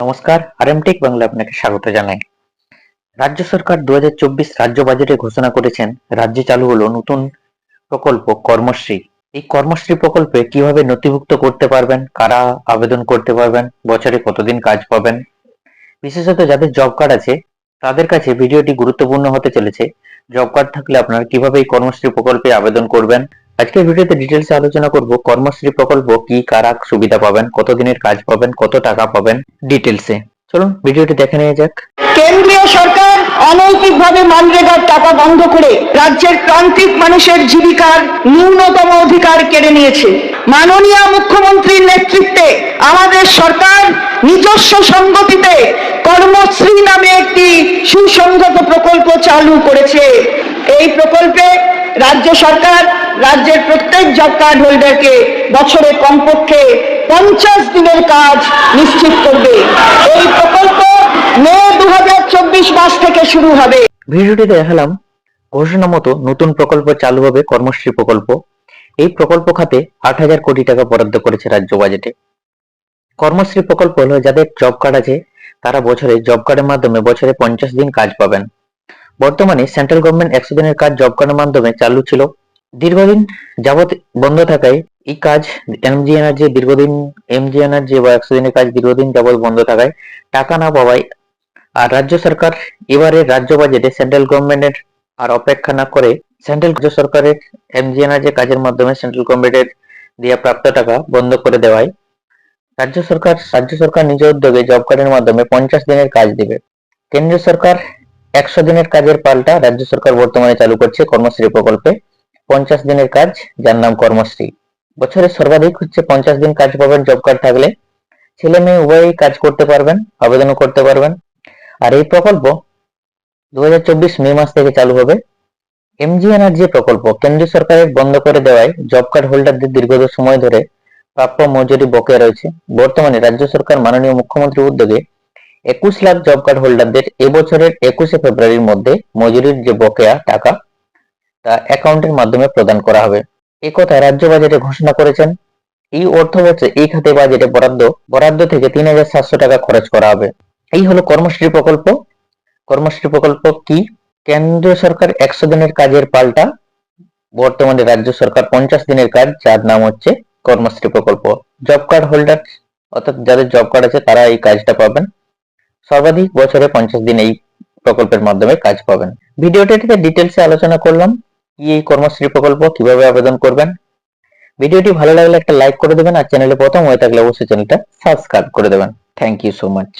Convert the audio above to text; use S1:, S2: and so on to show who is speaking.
S1: নমস্কার আর টেক বাংলা আপনাকে স্বাগত জানাই। রাজ্য সরকার দু রাজ্য বাজেটে ঘোষণা করেছেন, রাজ্যে চালু হলো নতুন প্রকল্প কর্মশ্রী। এই কর্মশ্রী প্রকল্পে কীভাবে নথিভুক্ত করতে পারবেন, কারা আবেদন করতে পারবেন, বছরে কতদিন কাজ পাবেন? বিশেষত যাদের জব কার্ড আছে, তাদের কাছে ভিডিওটি গুরুত্বপূর্ণ হতে চলেছে। জব কার্ড থাকলে আপনারা কীভাবে এই কর্মশ্রী প্রকল্পে আবেদন করবেন আজকের ভিডিওতে ডিটেলসে আলোচনা করব কর্মশ্রী প্রকল্প কি, কারা সুবিধা পাবেন, কতদিনের কাজ পাবেন, কত টাকা পাবেন ডিটেলসে চলুন ভিডিওটি দেখে নেওয়া যাক।
S2: কেন্দ্রীয় সরকার অনৈতিকভাবে মানরেগার টাকা বন্ধ করে রাজ্যের প্রান্তিক মানুষের জীবিকার ন্যূনতম অধিকার কেড়ে নিয়েছে। মাননীয় মুখ্যমন্ত্রীর নেতৃত্বে আমাদের সরকার নিজস্ব সঙ্গতিতে কর্মশ্রী নামে একটি সুসংগত প্রকল্প চালু করেছে। এই প্রকল্পে রাজ্য সরকার, রাজ্যের প্রত্যেক জব কার্ড হোল্ডারকে বছরে কমপক্ষে পঞ্চাশ দিনের কাজ নিশ্চিত করবে। এই প্রকল্প মে দু মাস থেকে শুরু হবে।
S1: ভিডিওটিতে দেখালাম। ঘোষণা মতো নতুন প্রকল্প চালু হবে কর্মশ্রী প্রকল্প। এই প্রকল্প খাতে আট হাজার কোটি টাকা বরাদ্দ করেছে রাজ্য বাজেটে। কর্মশ্রী প্রকল্প হলো যাদের জব কার্ড আছে, তারা বছরে জব কার্ডের মাধ্যমে বছরে পঞ্চাশ দিন কাজ পাবেন। বর্তমানে সেন্ট্রাল গভর্নমেন্ট একশো দিনের কাজ জব কার্ডের মাধ্যমে চালু ছিল। দীর্ঘদিন যাবত বন্ধ থাকায় এই কাজ এমজি এনার্জি দীর্ঘদিন এমজি এনার্জি বা একশো দিনের কাজ দীর্ঘদিন যাবত বন্ধ থাকায় টাকা না পাওয়ায় আর রাজ্য সরকার এবারে রাজ্য বাজেটে সেন্ট্রাল গভর্নমেন্টের আর অপেক্ষা না করে সেন্ট্রাল রাজ্য সরকারের এমজি এনার্জি কাজের মাধ্যমে সেন্ট্রাল গভর্নমেন্টের দেওয়া প্রাপ্ত টাকা বন্ধ করে দেওয়ায় রাজ্য সরকার রাজ্য সরকার নিজ উদ্যোগে জব কার্ডের মাধ্যমে পঞ্চাশ দিনের কাজ দিবে। কেন্দ্রীয় সরকার একশো দিনের কাজের পাল্টা রাজ্য সরকার বর্তমানে চালু করছে কর্মশ্রী প্রকল্পে। পঞ্চাশ দিনের কাজ, যার নাম কর্মশ্রী। বছরে সর্বাধিক হচ্ছে পঞ্চাশ দিন কাজ পাবেন জব কার্ড থাকলে। ছেলে মেয়ে উভয়ই কাজ করতে পারবেন, আবেদনও করতে পারবেন। আর এই প্রকল্প দু হাজার চব্বিশ মে মাস থেকে চালু হবে। এমজি এনার্জি প্রকল্প, কেন্দ্রীয় সরকারের বন্ধ করে দেওয়ায় জব কার্ড হোল্ডারদের দীর্ঘ সময় ধরে প্রাপ্য মজুরি বকেয়া রয়েছে। বর্তমানে রাজ্য সরকার মাননীয় মুখ্যমন্ত্রীর উদ্যোগে একুশ লাখ জব কার্ড হোল্ডারদের এবছরের একুশে ফেব্রুয়ারির মধ্যে মজুরির যে বকেয়া টাকা, তা অ্যাকাউন্টের মাধ্যমে প্রদান করা হবে। এ কথা রাজ্য বাজেটে ঘোষণা করেছেন। এই অর্থ বছরে এই খাতে বাজেটে বরাদ্দ বরাদ্দ থেকে তিন হাজার সাতশো টাকা খরচ করা হবে। এই হলো কর্মশ্রী প্রকল্প। কর্মশ্রী প্রকল্প কি? কেন্দ্রীয় সরকার একশো দিনের কাজের পাল্টা, বর্তমানে রাজ্য সরকার পঞ্চাশ দিনের কাজ, যার নাম হচ্ছে কর্মশ্রী প্রকল্প। জব কার্ড হোল্ডার অর্থাৎ যাদের জব কার্ড আছে, তারা এই কাজটা পাবেন। সর্বাধিক বছরে পঞ্চাশ দিন এই প্রকল্পের মাধ্যমে কাজ পাবেন। ভিডিওটিতে ডিটেলসে আলোচনা করলাম, কি এই কর্মশ্রী প্রকল্প কীভাবে আবেদন করবেন। ভিডিওটি ভালো লাগলে একটা লাইক করে দেবেন, আর চ্যানেলে প্রথম হয়ে থাকলে অবশ্যই চ্যানেলটা সাবস্ক্রাইব করে দেবেন। Thank you so much